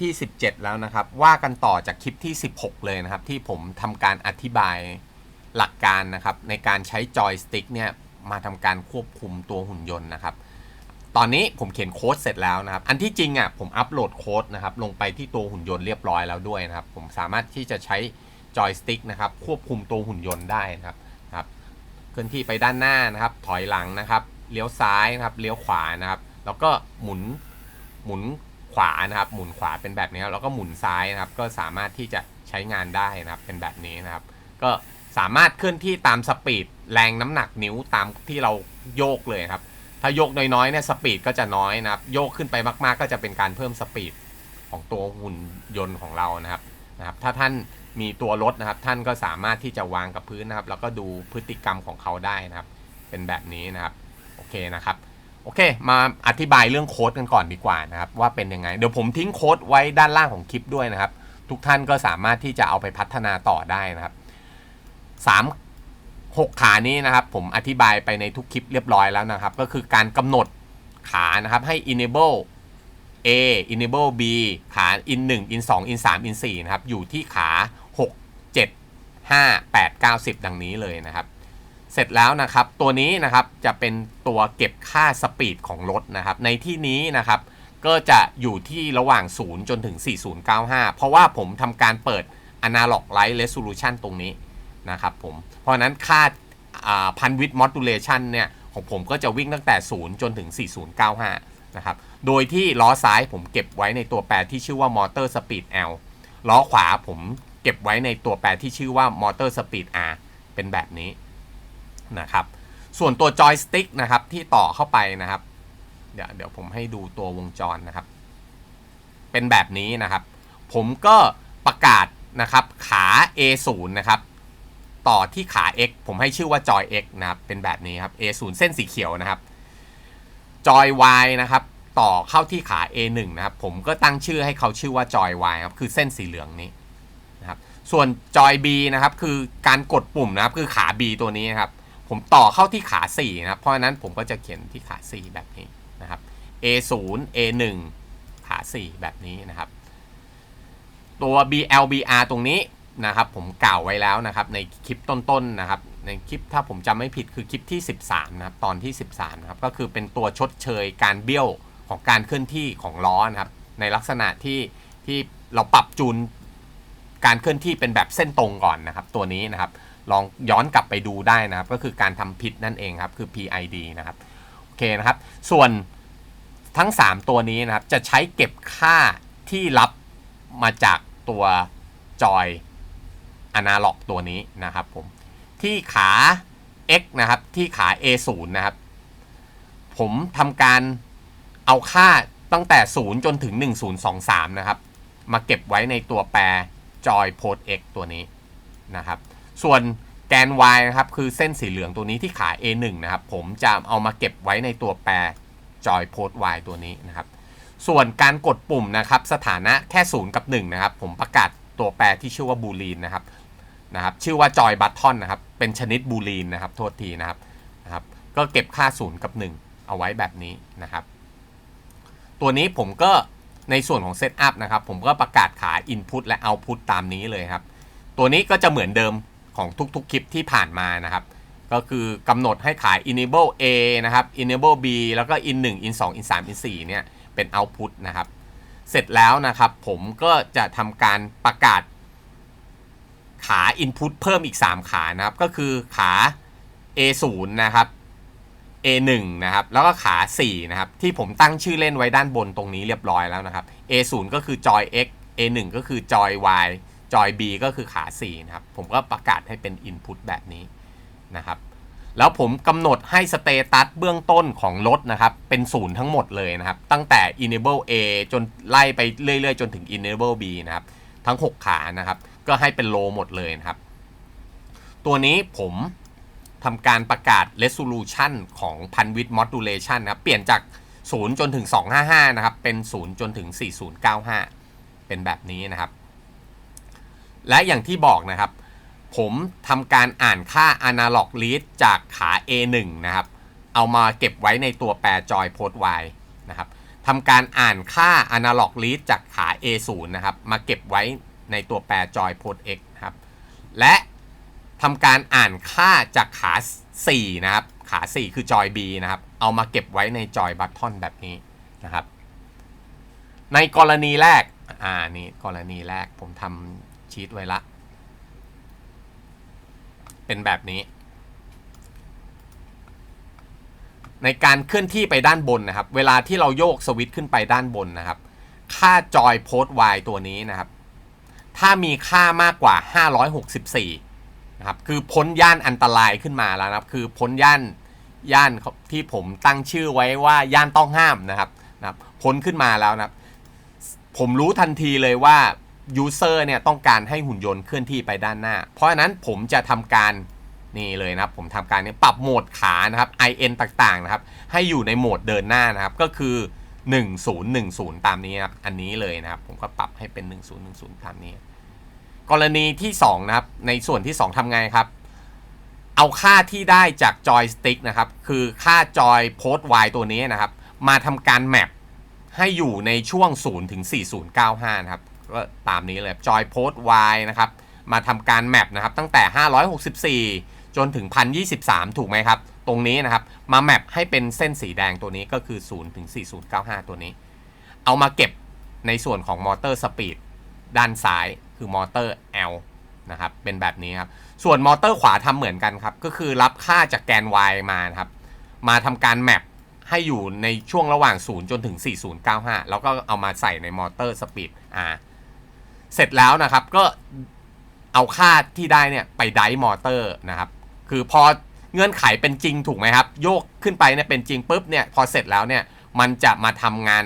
ที่ 17 แล้วนะครับ ว่ากันต่อจากคลิปที่ 16 เลยนะครับ ที่ผมทำการอธิบายหลักการนะครับ ในการใช้จอยสติ๊กเนี่ยมาทำการควบคุมตัวหุ่นยนต์นะครับ ตอนนี้ผมเขียนโค้ดเสร็จแล้วนะครับ อันที่จริงอะผมอัปโหลดโค้ดนะครับลงไปที่ตัวหุ่นยนต์เรียบร้อยแล้วด้วยนะครับ ผมสามารถที่จะใช้จอยสติ๊กนะครับควบคุมตัวหุ่นยนต์ได้นะครับครับเคลื่อนที่ไปด้านหน้านะครับ ถอยหลังนะครับเลี้ยวซ้ายนะครับเลี้ยวขวานะครับ แล้วก็หมุนหมุน ขวานะครับหมุนขวาเป็นแบบนี้ครับแล้วก็หมุนซ้ายนะครับ ก็สามารถที่จะใช้งานได้นะครับเป็นแบบนี้นะครับ ก็สามารถเคลื่อนที่ตามสปีดแรงน้ำหนักนิ้วตามที่เราโยกเลยครับ ถ้าโยกน้อยๆเนี่ยสปีดก็จะน้อยนะครับ โยกขึ้นไปมากๆ ก็จะเป็นการเพิ่มสปีดของตัวหุ่นยนต์ของเรานะครับนะครับ ถ้าท่านมีตัวรถนะครับ ท่านก็สามารถที่จะวางกับพื้นนะครับ แล้วก็ดูพฤติกรรมของเขาได้นะครับ เป็นแบบนี้นะครับ โอเคนะครับ โอเค มาอธิบายเรื่องโค้ดกันก่อนดีกว่านะครับ ว่าเป็นยังไง เดี๋ยวผมทิ้งโค้ดไว้ด้านล่างของคลิปด้วยนะครับ ทุกท่านก็สามารถที่จะเอาไปพัฒนาต่อได้นะครับสามหกขานี้นะครับ ผมอธิบายไปในทุกคลิปเรียบร้อยแล้วนะครับ ก็คือการกำหนดขานะครับให้ enable A enable B ขา in 1 in 2 in 3 in 4นะครับ อยู่ที่ขา 6 7 5 8 9 10 ดังนี้เลยนะครับ เสร็จแล้วนะครับ ตัวนี้นะครับจะเป็นตัวเก็บค่าสปีดของรถนะครับ ในที่นี้นะครับก็จะอยู่ที่ระหว่าง 0 จนถึง 4095 เพราะว่าผมทำการเปิด Analog Light Resolution ตรงนี้นะครับผม เพราะนั้นค่าพันวิดมอดูเลชันเนี่ยของผมก็จะวิ่งตั้งแต่ 0 จนถึง 4095 นะครับ โดยที่ล้อซ้ายผมเก็บไว้ในตัวแปรที่ชื่อว่า Motor Speed L ล้อขวาผมเก็บไว้ในตัวแปรที่ชื่อว่า Motor Speed R เป็นแบบนี้ นะครับ ส่วนตัวจอยสติ๊กนะครับที่ต่อเข้าไปนะครับ เดี๋ยวเดี๋ยวผมให้ดูตัววงจรนะครับ เป็นแบบนี้นะครับ ผมก็ประกาศนะครับขา A0 นะครับต่อที่ขา X ผมให้ชื่อว่าจอย X นะครับเป็นแบบนี้ครับ A0 เส้นสีเขียวนะครับจอย Y นะครับต่อเข้าที่ขา A1 นะครับผมก็ตั้งชื่อให้เขาชื่อว่าจอย Y ครับคือเส้นสีเหลืองนี้นะครับส่วนจอย B นะครับคือการกดปุ่มนะครับคือขา B ตัวนี้นะครับ ผมต่อเข้าที่ขา4นะครับ เพราะฉะนั้นผมก็จะเขียนที่ขา 4 แบบนี้นะครับ A0 A1 ขา 4 แบบนี้นะครับ ตัว BLBR ตรงนี้นะครับ ผมกล่าวไว้แล้วนะครับ ในคลิปต้นๆนะครับ ในคลิปถ้าผมจำไม่ผิดคือคลิปที่ 13 นะครับ ตอนที่ 13 นะครับ ก็คือเป็นตัวชดเชยการเบี้ยวของการเคลื่อนที่ของล้อนะครับ ในลักษณะที่ที่เราปรับจูนการเคลื่อนที่เป็นแบบเส้นตรงก่อนนะครับ ตัวนี้นะครับ ลองย้อนกลับไปดูได้นะครับ ก็คือการทำผิดนั่นเองครับ คือ PID นะครับ โอเคนะครับ ส่วนทั้ง 3 ตัวนี้นะครับ จะใช้เก็บค่าที่รับมาจากตัวจอยอนาล็อกตัวนี้นะครับผม ที่ขา X นะครับ ที่ขา A0 นะครับ ผมทำการเอาค่าตั้งแต่ 0 จนถึง 1023 นะครับ มาเก็บไว้ในตัวแปรจอยโพ t X ตัวนี้นะครับ ส่วนแกน Y นะครับคือเส้นสีเหลืองตัวนี้ที่ขา A1 นะครับ ผมจะเอามาเก็บไว้ในตัวแปรจอยโพ t Y ตัวนี้นะครับ ส่วนการกดปุ่มนะครับ สถานะแค่ 0 กับ 1 นะครับ ผมประกาศตัวแปรที่ชื่อว่าบูลีนนะครับนะครับ ชื่อว่าจอยบัตทอนนะครับ เป็นชนิดบูลีนนะครับ โทษทีนะครับนะครับ ก็เก็บค่า 0 กับ 1 เอาไว้แบบนี้นะครับ ตัวนี้ผมก็ในส่วนของเซตอัพนะครับ ผมก็ประกาศขา Input และ Output ตามนี้เลยครับ ตัวนี้ก็จะเหมือนเดิม ของทุกๆ คลิปที่ผ่านมานะครับ ก็คือกำหนดให้ขาย enable A นะครับ enable B แล้วก็ in 1 in 2 in 3 in 4เนี่ยเป็น output นะครับ เสร็จแล้วนะครับผมก็จะทำการประกาศขา input เพิ่มอีก 3 ขานะครับ ก็คือขา A0 นะครับ A1 นะครับ แล้วก็ขา 4 นะครับ ที่ผมตั้งชื่อเล่นไว้ด้านบนตรงนี้เรียบร้อยแล้วนะครับ A0 ก็คือ joy X A1 ก็คือ joy Y จอย B ก็คือขา 4 นะครับ ผมก็ประกาศให้เป็น Input แบบนี้นะครับ แล้วผมกำหนดให้สเตตัสเบื้องต้นของรถนะครับ เป็นศูนย์ทั้งหมดเลยนะครับ ตั้งแต่ enable A จนไล่ไปเรื่อยๆ จนถึง enable B นะครับ ทั้ง 6 ขานะครับ ก็ให้เป็น low หมดเลยนะครับ ตัวนี้ผมทำการประกาศ resolution ของ Panwidth modulation นะครับ เปลี่ยนจาก 0 จนถึง 255 นะครับ เป็น 0 จนถึง 4095 เป็นแบบนี้นะครับ และอย่างที่บอกนะครับ ผมทำการอ่านค่า analog read จากขา A1 นะครับ เอามาเก็บไว้ในตัวแปรจอยโพ t Y นะครับทำการอ่านค่า analog read จากขา A0 นะครับ มาเก็บไว้ในตัวแปร joy port x ครับ และทำการอ่านค่าจากขา 4 นะครับ ขา 4 คือ joy B นะครับ เอามาเก็บไว้ใน joy button แบบนี้นะครับ ในกรณีแรก อ่า นี่กรณีแรกผมทำ ชีตไว้ละ เป็นแบบนี้ ในการเคลื่อนที่ไปด้านบนนะครับ เวลาที่เราโยกสวิตช์ขึ้นไปด้านบนนะครับ ค่าจอยโพสต์ y ตัวนี้นะครับ ถ้ามีค่ามากกว่า 564 นะครับ คือพ้นย่านอันตรายขึ้นมาแล้วนะครับ คือพ้นย่านย่านที่ผมตั้งชื่อไว้ว่าย่านต้องห้ามนะครับนะครับพ้นขึ้นมาแล้วนะครับ ผมรู้ทันทีเลยว่า ยูเซอร์เนี่ยต้องการให้หุ่นยนต์เคลื่อนที่ไปด้านหน้า เพราะฉะนั้นผมจะทำการนี่เลยนะครับผมทำการนี้ปรับโหมดขานะครับ IN ต่างๆนะครับ ให้อยู่ในโหมดเดินหน้านะครับ ก็คือ 1010 ตามนี้นะครับ อันนี้เลยนะครับ ผมก็ปรับให้เป็น 1010 ตามนี้ กรณีที่ 2 นะครับ ในส่วนที่ 2ทำไงครับ เอาค่าที่ได้จากจอยสติ๊กนะครับ คือค่าจอยโพสต์ Y ตัวนี้นะครับ มาทำการแมปให้อยู่ในช่วง 0 ถึง 4095 นะครับ ก็ตามนี้เลยจอยโพสต์ Y นะครับ มาทำการแมปนะครับตั้งแต่ 564 จนถึง 1023 ถูกไหมครับ ตรงนี้นะครับ มาแมปให้เป็นเส้นสีแดงตัวนี้ก็คือ 0 ถึง 4095 ตัวนี้ เอามาเก็บในส่วนของมอเตอร์สปีดด้านซ้ายคือมอเตอร์ L นะครับ เป็นแบบนี้ครับ ส่วนมอเตอร์ขวาทำเหมือนกันครับ ก็คือรับค่าจากแกน Y มานะครับ มาทำการแมปให้อยู่ในช่วงระหว่าง 0 จนถึง 4095 แล้วก็เอามาใส่ในมอเตอร์สปีด R เสร็จแล้วนะครับก็เอาค่าที่ได้เนี่ยไปไดมอเตอร์นะครับคือพอเงื่อนไขเป็นจริงถูกไหมครับ โยกขึ้นไปเนี่ยเป็นจริงปุ๊บเนี่ยพอเสร็จแล้วเนี่ยมันจะมาทำงาน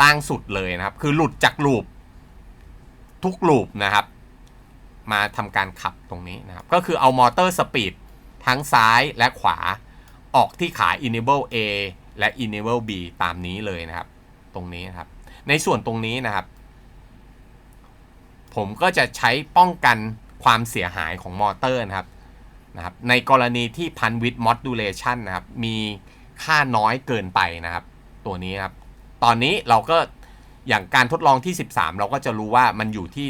ล่างสุดเลยนะครับ คือหลุดจากลูปทุกลูปนะครับ มาทำการขับตรงนี้นะครับ ก็คือเอามอเตอร์สปีดทั้งซ้ายและขวาออกที่ขา enable A และ enable B ตามนี้เลยนะครับ ตรงนี้นะครับ ในส่วนตรงนี้นะครับ ผมก็จะใช้ป้องกันความเสียหายของมอเตอร์นะครับนะครับ ในกรณีที่พันวิดมอดดูเลชันนะครับ มีค่าน้อยเกินไปนะครับ ตัวนี้ครับ ตอนนี้เราก็อย่างการทดลองที่ 13 เราก็จะรู้ว่ามันอยู่ที่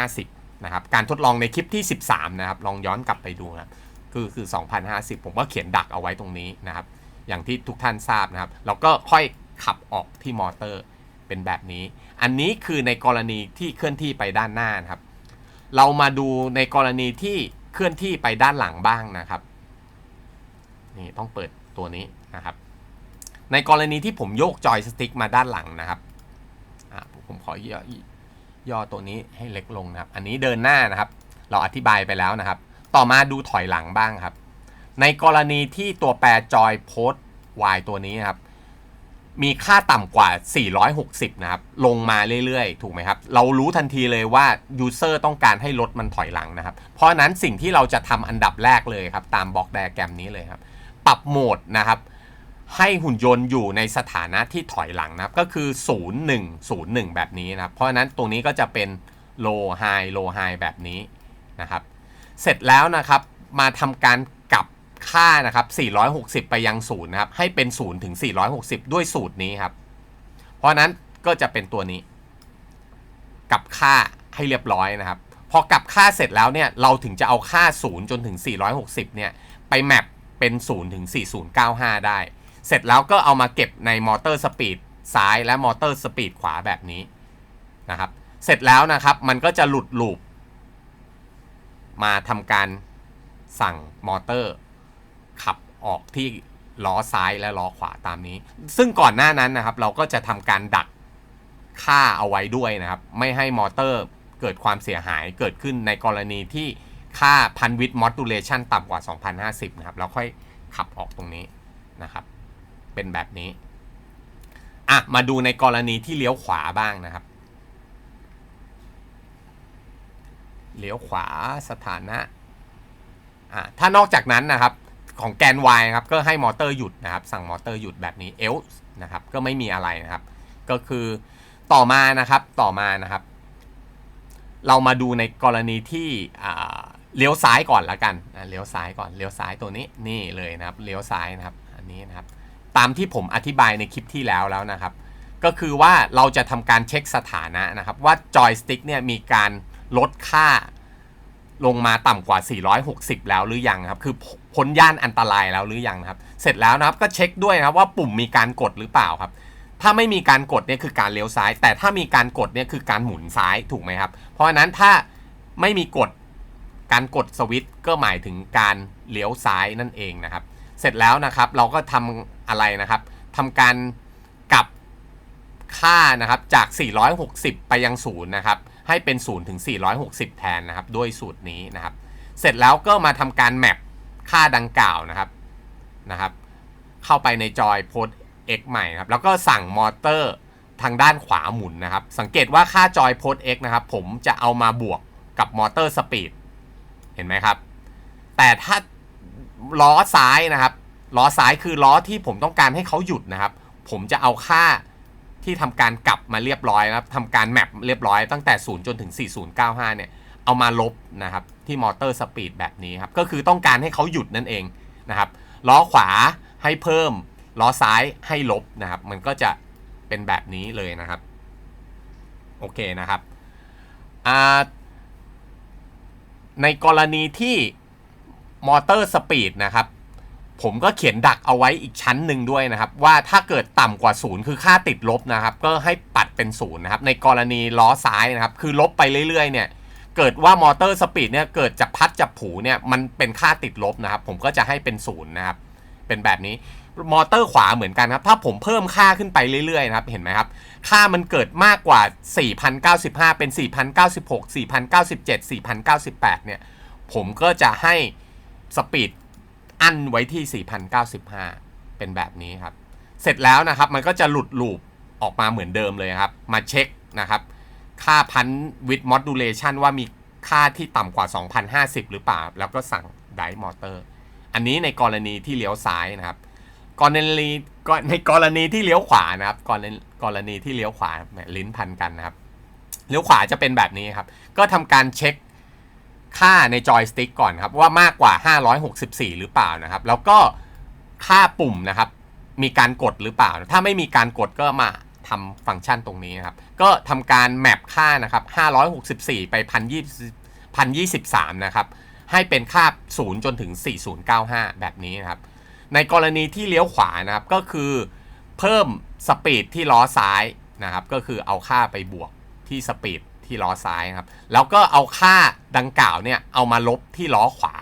2050 นะครับ การทดลองในคลิปที่ 13 นะครับ ลองย้อนกลับไปดูนะครับ คือคือ 2050 ผมก็เขียนดักเอาไว้ตรงนี้นะครับ อย่างที่ทุกท่านทราบนะครับ เราก็ค่อยขับออกที่มอเตอร์ เป็นแบบนี้ อันนี้คือในกรณีที่เคลื่อนที่ไปด้านหน้านะครับ เรามาดูในกรณีที่เคลื่อนที่ไปด้านหลังบ้างนะครับ นี่ต้องเปิดตัวนี้นะครับ ในกรณีที่ผมโยกจอยสติ๊กมาด้านหลังนะครับผมขอย่อย่อตัวนี้ให้เล็กลงนะครับ อันนี้เดินหน้านะครับ เราอธิบายไปแล้วนะครับ ต่อมาดูถอยหลังบ้างครับ ในกรณีที่ตัวแปรจอยโพสต์ y ตัวนี้นะครับ มีค่าต่ำกว่า 460 นะครับ ลงมาเรื่อยๆ ถูกไหมครับ เรารู้ทันทีเลยว่า User ต้องการให้รถมันถอยหลังนะครับ เพราะนั้นสิ่งที่เราจะทำอันดับแรกเลยครับ ตามบล็อกไดอะแกรมนี้เลยครับ ปรับโหมดนะครับ ให้หุ่นยนต์อยู่ในสถานะที่ถอยหลังนะครับ ก็คือ 0 1 0 1 แบบนี้นะครับ เพราะนั้นตรงนี้ก็จะเป็น low high low high แบบนี้นะครับ เสร็จแล้วนะครับ มาทำการ ค่านะครับ 460 ไปยัง0นะครับ ให้เป็น 0 ถึง 460 ด้วยสูตรนี้ครับ เพราะนั้นก็จะเป็นตัวนี้ กับค่าให้เรียบร้อยนะครับ พอกลับค่าเสร็จแล้วเนี่ย เราถึงจะเอาค่า 0 จนถึง 460 เนี่ย ไปแมปเป็น 0 ถึง 4095 ได้ เสร็จแล้วก็เอามาเก็บในมอเตอร์สปีดซ้ายและมอเตอร์สปีดขวาแบบนี้นะครับ เสร็จแล้วนะครับมันก็จะหลุดลูปมาทำการสั่งมอเตอร์ ออกที่ล้อซ้ายและล้อขวาตามนี้ ซึ่งก่อนหน้านั้นนะครับเราก็จะทำการดักค่าเอาไว้ด้วยนะครับ ไม่ให้มอเตอร์เกิดความเสียหายเกิดขึ้นในกรณีที่ค่าพันวิดมอดูเลชันต่ำกว่า 2050 นะครับแล้วค่อยขับออกตรงนี้นะครับ เป็นแบบนี้ อะ มาดูในกรณีที่เลี้ยวขวาบ้างนะครับ เลี้ยวขวาสถานะ อะ ถ้านอกจากนั้นนะครับ ของแกน Y นะครับก็ให้มอเตอร์หยุดนะครับสั่งมอเตอร์หยุดแบบนี้ else นะครับก็ไม่มีอะไรนะครับ ก็คือต่อมานะครับต่อมานะครับ เรามาดูในกรณีที่เลี้ยวซ้ายก่อนละกันนะเลี้ยวซ้ายก่อนเลี้ยวซ้ายตัวนี้นี่เลยนะครับเลี้ยวซ้ายนะครับอันนี้นะครับ ตามที่ผมอธิบายในคลิปที่แล้วแล้วนะครับ ก็คือว่าเราจะทำการเช็คสถานะนะครับ ว่าจอยสติ๊กเนี่ยมีการลดค่า ลงมาต่ำกว่า 460 แล้วหรือยังครับ คือพ้นย่านอันตรายแล้วหรือยังครับ เสร็จแล้วนะครับก็เช็คด้วยนะครับว่าปุ่มมีการกดหรือเปล่าครับ ถ้าไม่มีการกดเนี่ยคือการเลี้ยวซ้าย แต่ถ้ามีการกดเนี่ยคือการหมุนซ้ายถูกไหมครับ เพราะฉะนั้นถ้าไม่มีกดการกดสวิตช์ก็หมายถึงการเลี้ยวซ้ายนั่นเองนะครับ เสร็จแล้วนะครับเราก็ทำอะไรนะครับทำการกลับ ค่านะครับจาก 460 ไปยังศูนย์นะครับ ให้เป็น0ถึง 460 แทนนะครับ ด้วยสูตรนี้นะครับ เสร็จแล้วก็มาทำการแมปค่าดังกล่าวนะครับนะครับ เข้าไปในจอยโพส X ใหม่ครับ แล้วก็สั่งมอเตอร์ทางด้านขวาหมุนนะครับ สังเกตว่าค่าจอยโพส X นะครับ ผมจะเอามาบวกกับมอเตอร์สปีดเห็นไหมครับ แต่ถ้าล้อซ้ายนะครับ ล้อซ้ายคือล้อที่ผมต้องการให้เขาหยุดนะครับ ผมจะเอาค่า ที่ทำการกลับมาเรียบร้อยนะครับทำการแมปเรียบร้อยตั้งแต่ 0 จนถึง 4095 เนี่ย เอามาลบนะครับที่มอเตอร์สปีดแบบนี้ครับ ก็คือต้องการให้เขาหยุดนั่นเองนะครับ ล้อขวาให้เพิ่ม ล้อซ้ายให้ลบนะครับ มันก็จะเป็นแบบนี้เลยนะครับ โอเคนะครับ ในกรณีที่มอเตอร์สปีดนะครับ ผมก็เขียนดักเอาไว้อีกชั้นหนึ่งด้วยนะครับ ว่าถ้าเกิดต่ำกว่าศูนย์คือค่าติดลบนะครับ ก็ให้ปัดเป็นศูนย์นะครับ ในกรณีล้อซ้ายนะครับ คือลบไปเรื่อยๆ เนี่ย เกิดว่ามอเตอร์สปีดเนี่ยเกิดจะพัดจับผูเนี่ยมันเป็นค่าติดลบนะครับ ผมก็จะให้เป็นศูนย์นะครับ เป็นแบบนี้มอเตอร์ขวาเหมือนกันครับ ถ้าผมเพิ่มค่าขึ้นไปเรื่อยๆนะครับ เห็นไหมครับ ค่ามันเกิดมากกว่า 4,095 เป็น 4,096 4,097 4,098 เนี่ย ผมก็จะให้สปีด อันไว้ที่ 4,095 เป็นแบบนี้ครับ เสร็จแล้วนะครับมันก็จะหลุดลูปออกมาเหมือนเดิมเลยครับ มาเช็คนะครับ ค่าพันวิดมอดูเลชันว่ามีค่าที่ต่ำกว่า 2,050 หรือเปล่า แล้วก็สั่งไดมอเตอร์ อันนี้ในกรณีที่เลี้ยวซ้ายนะครับ กรณีก็ในกรณีที่เลี้ยวขวานะครับ กรณีกรณีที่เลี้ยวขวาแหมลิ้นพันกันนะครับ เลี้ยวขวาจะเป็นแบบนี้ครับ ก็ทำการเช็ค ค่าในจอยสติ๊กก่อนครับ ว่ามากกว่า 564 หรือเปล่านะครับ แล้วก็ค่าปุ่มนะครับ มีการกดหรือเปล่า ถ้าไม่มีการกดก็มาทำฟังก์ชันตรงนี้นะครับ ก็ทำการแมปค่านะครับ 564 ไป1,023 นะครับ ให้เป็นค่า 0 จนถึง 4095 แบบนี้นะครับ ในกรณีที่เลี้ยวขวานะครับ ก็คือเพิ่มสปีดที่ล้อซ้ายนะครับ ก็คือเอาค่าไปบวกที่สปีด ที่ล้อซ้ายครับ แล้วก็เอาค่าดังกล่าวเนี่ยเอามาลบที่ล้อขวา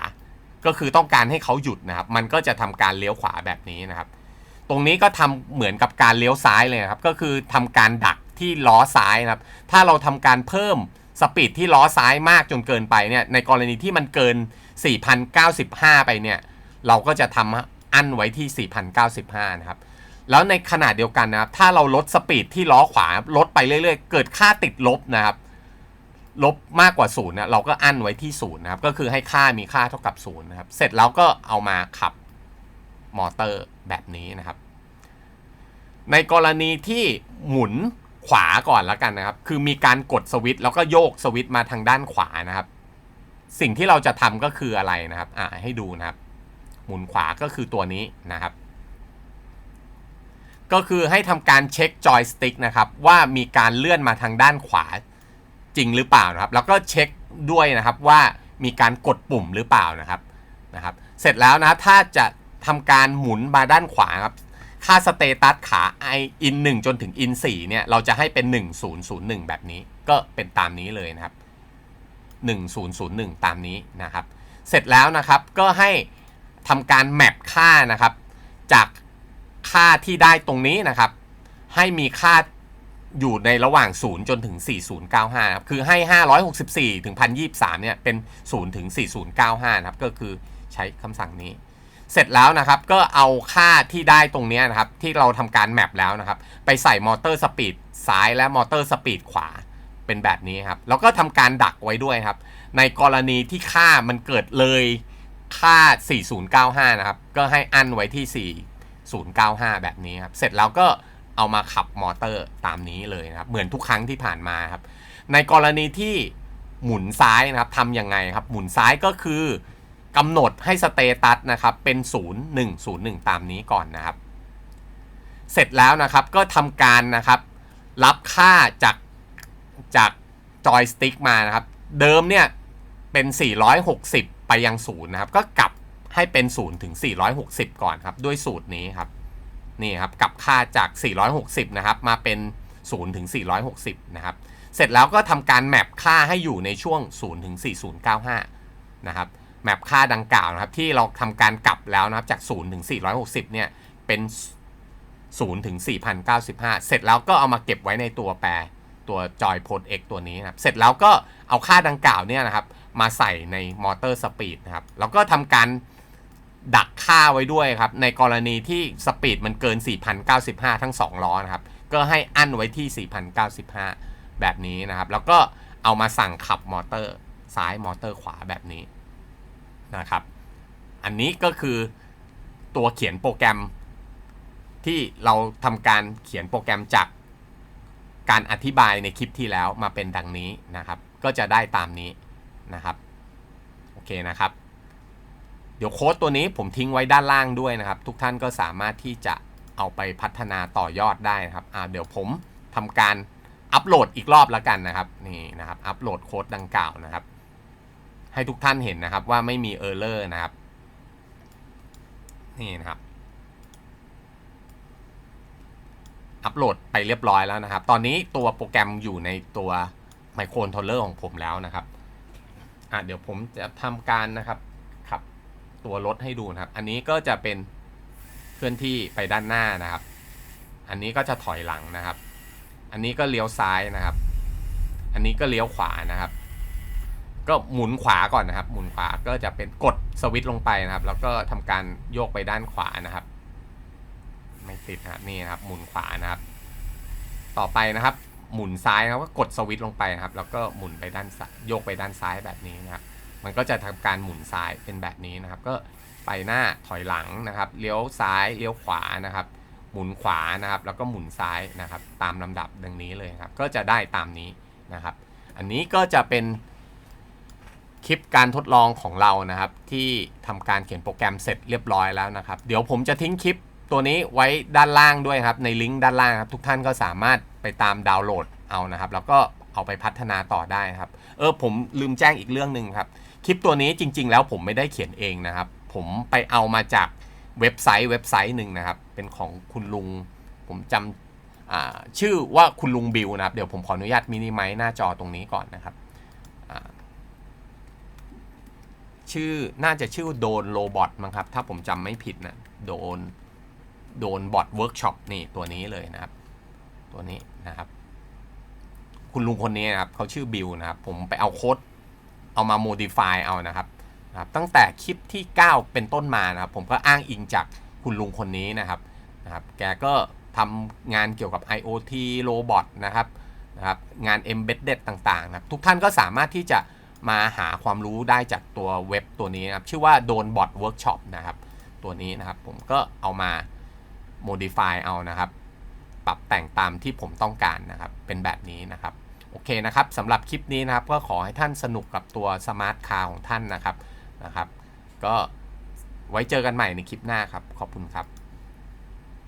ก็คือต้องการให้เขาหยุดนะครับ มันก็จะทำการเลี้ยวขวาแบบนี้นะครับ ตรงนี้ก็ทำเหมือนกับการเลี้ยวซ้ายเลยนะครับ ก็คือทำการดักที่ล้อซ้ายนะครับ ถ้าเราทำการเพิ่มสปีดที่ล้อซ้ายมากจนเกินไปเนี่ย ในกรณีที่มันเกิน 4,095 ไปเนี่ย เราก็จะทำอั้นไว้ที่ 4,095 นะครับ แล้วในขณะเดียวกันนะครับ ถ้าเราลดสปีดที่ล้อขวาลดไปเรื่อยๆ เกิดค่าติดลบนะครับ ลบมากกว่าศูนย์เนะเราก็อั้นไว้ที่ศูนย์นะครับ ก็คือให้ค่ามีค่าเท่ากับศูนย์นะครับ เสร็จแล้วก็เอามาขับมอเตอร์แบบนี้นะครับ ในกรณีที่หมุนขวาก่อนแล้วกันนะครับ คือมีการกดสวิตช์แล้วก็โยกสวิตช์มาทางด้านขวานะครับ สิ่งที่เราจะทำก็คืออะไรนะครับ อ่าให้ดูนะครับ หมุนขวาก็คือตัวนี้นะครับ ก็คือให้ทำการเช็คจอยสติ๊กนะครับ ว่ามีการเลื่อนมาทางด้านขวา จริงหรือเปล่านะครับ แล้วก็เช็คด้วยนะครับว่ามีการกดปุ่มหรือเปล่านะครับนะครับ เสร็จแล้วนะถ้าจะทำการหมุนมาด้านขวาครับ ค่าสเตตัสขา i in 1จนถึง in 4เนี่ยเราจะให้เป็น 1001 แบบนี้ ก็เป็นตามนี้เลยนะครับ 1001 ตามนี้นะครับ เสร็จแล้วนะครับก็ให้ทำการแมปค่านะครับ จากค่าที่ได้ตรงนี้นะครับ ให้มีค่า อยู่ในระหว่าง 0 จนถึง 4095ครับ คือให้ 564 ถึง 1023 เนี่ย เป็น 0 ถึง 4095 นะครับ ก็คือใช้คำสั่งนี้ เสร็จแล้วนะครับ ก็เอาค่าที่ได้ตรงนี้นะครับ ที่เราทำการแมปแล้วนะครับ ไปใส่มอเตอร์สปีดซ้ายและมอเตอร์สปีดขวา เป็นแบบนี้ครับ แล้วก็ทำการดักไว้ด้วยครับ ในกรณีที่ค่ามันเกิดเลยค่า 4095 นะครับ ก็ให้อั้นไว้ที่ 4095 แบบนี้ครับ เสร็จแล้วก็ เอามาขับมอเตอร์ตามนี้เลยนะครับ เหมือนทุกครั้งที่ผ่านมาครับ ในกรณีที่หมุนซ้ายนะครับทำยังไงครับ หมุนซ้ายก็คือกำหนดให้สเตตัสนะครับเป็น 0 1 0 1 ตามนี้ก่อนนะครับ เสร็จแล้วนะครับก็ทำการนะครับ รับค่าจากจากจอยสติ๊กมานะครับ เดิมเนี่ยเป็น 460 ไปยังศูนย์นะครับ ก็กลับให้เป็น 0 ถึง 460 ก่อนครับ ด้วยสูตรนี้ครับ นี่ครับกับค่าจาก 460 นะครับ มาเป็น 0 ถึง 460 นะครับ เสร็จแล้วก็ทำการแมปค่าให้อยู่ในช่วง 0 ถึง 4095 นะครับ แมปค่าดังกล่าวนะครับ ที่เราทำการกลับแล้วนะครับ จาก 0 ถึง 460 เนี่ย เป็น 0 ถึง 4,095 เสร็จแล้วก็เอามาเก็บไว้ในตัวแปรตัว Joy p o d X ตัวนี้นะครับ เสร็จแล้วก็เอาค่าดังกล่าวเนี่ยนะครับ มาใส่ในมอเตอร์สปีดนะครับ แล้วก็ทำการ ดักค่าไว้ด้วยครับ ในกรณีที่สปีดมันเกิน 4,095 ทั้ง 2 ล้อนะครับ ก็ให้อั้นไว้ที่ 4,095 แบบนี้นะครับ แล้วก็เอามาสั่งขับมอเตอร์ ซ้ายมอเตอร์ขวาแบบนี้นะครับ อันนี้ก็คือตัวเขียนโปรแกรมที่เราทำการเขียนโปรแกรมจากการอธิบายในคลิปที่แล้วมาเป็นดังนี้นะครับ ก็จะได้ตามนี้นะครับ โอเคนะครับ ดี๋ยวโค้ดตัวนี้ผมทิ้งไว้ด้านล่างด้วยนะครับ ทุกท่านก็สามารถที่จะเอาไปพัฒนาต่อยอดได้นะครับอ่าเดี๋ยวผมทำการอัปโหลดอีกรอบแล้วกันนะครับนี่นะครับอัปโหลดโค้ดดังกล่าวนะครับ ให้ทุกท่านเห็นนะครับว่าไม่มีเออร์เลอร์นะครับนี่นะครับอัปโหลดไปเรียบร้อยแล้วนะครับ ตอนนี้ตัวโปรแกรมอยู่ในตัวไมโครคอนโทรลเลอร์ของผมแล้วนะครับอะเดี๋ยวผมจะทำการนะครับ ตัวรถให้ดูนะครับ อันนี้ก็จะเป็นเคลื่อนที่ไปด้านหน้านะครับ อันนี้ก็จะถอยหลังนะครับ อันนี้ก็เลี้ยวซ้ายนะครับ อันนี้ก็เลี้ยวขวานะครับ ก็หมุนขวาก่อนนะครับ หมุนขวาก็จะเป็นกดสวิตช์ลงไปนะครับ แล้วก็ทำการโยกไปด้านขวานะครับ ไม่ติดนะครับนี่นะครับ หมุนขวานะครับ ต่อไปนะครับ หมุนซ้ายนะครับก็กดสวิตช์ลงไปนะครับ แล้วก็หมุนไปด้านซ้ายโยกไปด้านซ้ายแบบนี้นะครับ มันก็จะทำการหมุนซ้ายเป็นแบบนี้นะครับ ก็ไปหน้าถอยหลังนะครับ เลี้ยวซ้ายเลี้ยวขวานะครับ หมุนขวานะครับ แล้วก็หมุนซ้ายนะครับ ตามลำดับดังนี้เลยครับ ก็จะได้ตามนี้นะครับ อันนี้ก็จะเป็นคลิปการทดลองของเรานะครับ ที่ทำการเขียนโปรแกรมเสร็จเรียบร้อยแล้วนะครับ เดี๋ยวผมจะทิ้งคลิปตัวนี้ไว้ด้านล่างด้วยครับ ในลิงก์ด้านล่างครับ ทุกท่านก็สามารถไปตามดาวน์โหลดเอานะครับ แล้วก็เอาไปพัฒนาต่อได้ครับ เออผมลืมแจ้งอีกเรื่องหนึ่งครับ คลิปตัวนี้จริง ๆ แล้วผมไม่ได้เขียนเองนะครับ ผมไปเอามาจากเว็บไซต์เว็บไซต์หนึ่งนะครับ เป็นของคุณลุง ผมจำชื่อว่าคุณลุงบิวนะครับ เดี๋ยวผมขออนุญาตมินิไมซ์หน้าจอตรงนี้ก่อนนะครับชื่อน่าจะชื่อโดนโรบอทมั้งครับ ถ้าผมจำไม่ผิดนะโดนโดนบอทเวิร์กช็อปนี่ตัวนี้เลยนะครับ ตัวนี้นะครับ คุณลุงคนนี้นะครับเขาชื่อบิวนะครับ ผมไปเอาโค้ด เอามา modify เอานะครับนะครับ ตั้งแต่คลิปที่ 9 เป็นต้นมานะครับ ผมก็อ้างอิงจากคุณลุงคนนี้นะครับนะครับแกก็ทำงานเกี่ยวกับ IoT Robot นะครับนะครับ งาน Embedded ต่างๆนะครับ ทุกท่านก็สามารถที่จะมาหาความรู้ได้จากตัวเว็บตัวนี้นะครับ ชื่อว่า d o n Bot Workshop นะครับ ตัวนี้นะครับผมก็เอามา modify เอานะครับ ปรับแต่งตามที่ผมต้องการนะครับ เป็นแบบนี้นะครับ โอเคนะครับสำหรับคลิปนี้นะครับก็ขอให้ท่านสนุกกับตัวสมาร์ทคาร์ของท่านนะครับนะครับ ก็ไว้เจอกันใหม่ในคลิปหน้าครับ ขอบคุณครับ